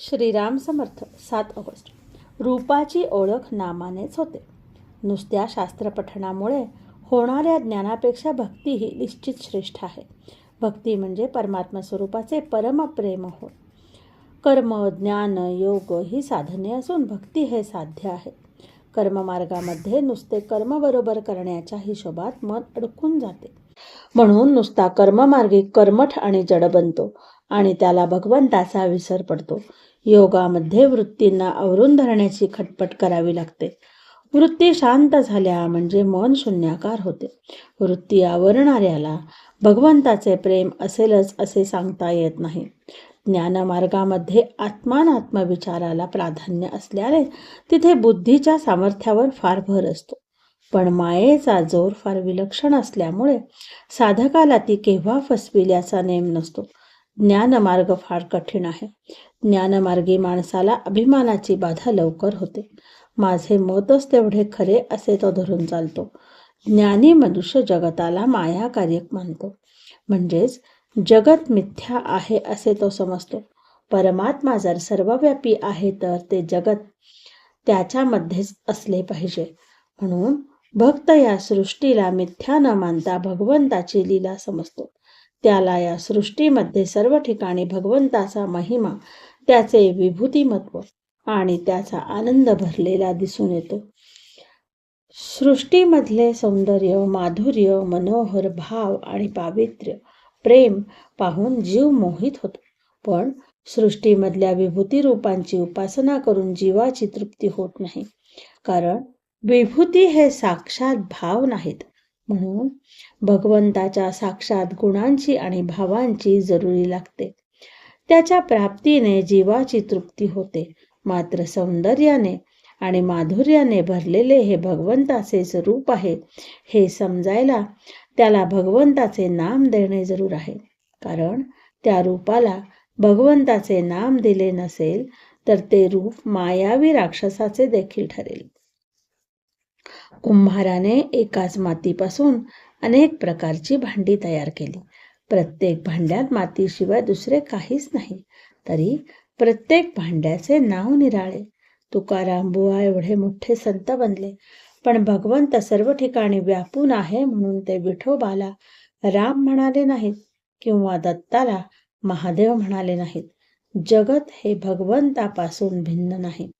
श्रीराम समर्थ सात ऑगस्ट. रूपाची ओळख नामानेच होते. नुसत्या शास्त्रपठणामुळे होणाऱ्या ज्ञानापेक्षा भक्ती ही निश्चित श्रेष्ठ आहे. भक्ती म्हणजे परमात्मा स्वरूपाचे परमप्रेम होय. कर्म ज्ञान योग ही साधने असून भक्ती हे साध्य आहे. कर्ममार्गामध्ये नुसते कर्मबरोबर करण्याच्या हिशोबात मन अडकून जाते. म्हणून नुसता कर्ममार्गी कर्मठ आणि जड बनतो आणि त्याला भगवंताचा विसर पडतो. योगामध्ये वृत्तींना आवरून धरण्याची खटपट करावी लागते. वृत्ती शांत झाल्या म्हणजे मन शून्याकार होते. वृत्ती आवरणाऱ्याला भगवंताचे प्रेम असेलच असे सांगता येत नाही. ज्ञानमार्गामध्ये आत्मानात्मविचाराला प्राधान्य असल्याने तिथे बुद्धीच्या सामर्थ्यावर फार भर असतो. पण मायेचा जोर फार विलक्षण असल्यामुळे साधकाला ती केव्हा फसविल्याचा नेम नसतो. ज्ञानमार्ग फार कठीण आहे. ज्ञानमार्गी माणसाला अभिमानाची बाधा लवकर होते. माझे मतच तेवढे खरे असे तो धरून चालतो. ज्ञानी मनुष्य जगताला मायाकार्यक मानतो. म्हणजेच जगत मिथ्या आहे असे तो समजतो. परमात्मा जर सर्वव्यापी आहे तर ते जगत त्याच्यामध्येच असले पाहिजे. म्हणून भक्त या सृष्टीला मिथ्या न मानता भगवंताची लीला समजतो. त्याला या सृष्टीमध्ये सर्व ठिकाणी भगवंताचा महिमा त्याचे विभूतिमत्व आणि त्याचा आनंद भरलेला दिसून येतो. सृष्टीमधले सौंदर्य माधुर्य मनोहर भाव आणि पावित्र्य प्रेम पाहून जीव मोहित होतो. पण सृष्टीमधल्या विभूती रूपांची उपासना करून जीवाची तृप्ती होत नाही. कारण विभूती हे साक्षात भाव नाहीत. म्हणून भगवंताच्या साक्षात गुणांची आणि भावांची जरुरी लागते. त्याच्या प्राप्तीने जीवाची तृप्ती होते. मात्र सौंदर्याने आणि माधुर्याने भरलेले हे भगवंताचे स्वरूप आहे हे समजायला त्याला भगवंताचे नाम देणे जरूर आहे. कारण त्या रूपाला भगवंताचे नाम दिले नसेल तर ते रूप मायावी राक्षसाचे देखील ठरेल. कुंभाराने एकाच मातीपासून अनेक प्रकारची भांडी तयार केली. प्रत्येक भांड्यात मातीशिवाय दुसरे काहीच नाही. तरी प्रत्येक भांड्याचे नाव निराळे. तुकाराम बुवा एवढे मोठे संत बनले. पण भगवंत सर्व ठिकाणी व्यापून आहे म्हणून ते विठोबाला राम म्हणाले नाहीत किंवा दत्ताला महादेव म्हणाले नाहीत. जगत हे भगवंतापासून भिन्न नाही.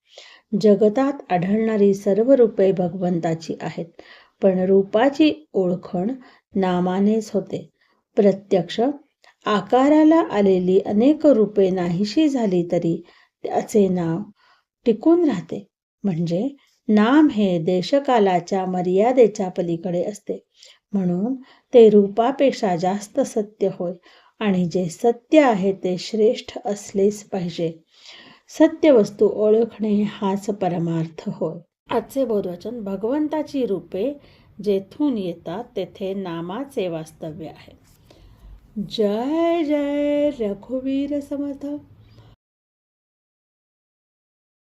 जगतात आढळणारी सर्व रूपे भगवंताची आहेत पण रूपाची ओळखण नामानेच होते. प्रत्यक्ष आकाराला आलेली अनेक रूपे नाहीशी झाली तरी त्याचे नाव टिकून राहते. म्हणजे नाम हे देशकालाच्या मर्यादेच्या पलीकडे असते. म्हणून ते रूपापेक्षा जास्त सत्य होय आणि जे सत्य आहे ते श्रेष्ठ असलेच पाहिजे. सत्य वस्तू ओळखणे हाच परमार्थ होय. आजचे बोधवचन भगवंताची रूपे जेथून येतात तेथे नामाचे वास्तव्य आहे. जय जय रघुवीर समर्थ.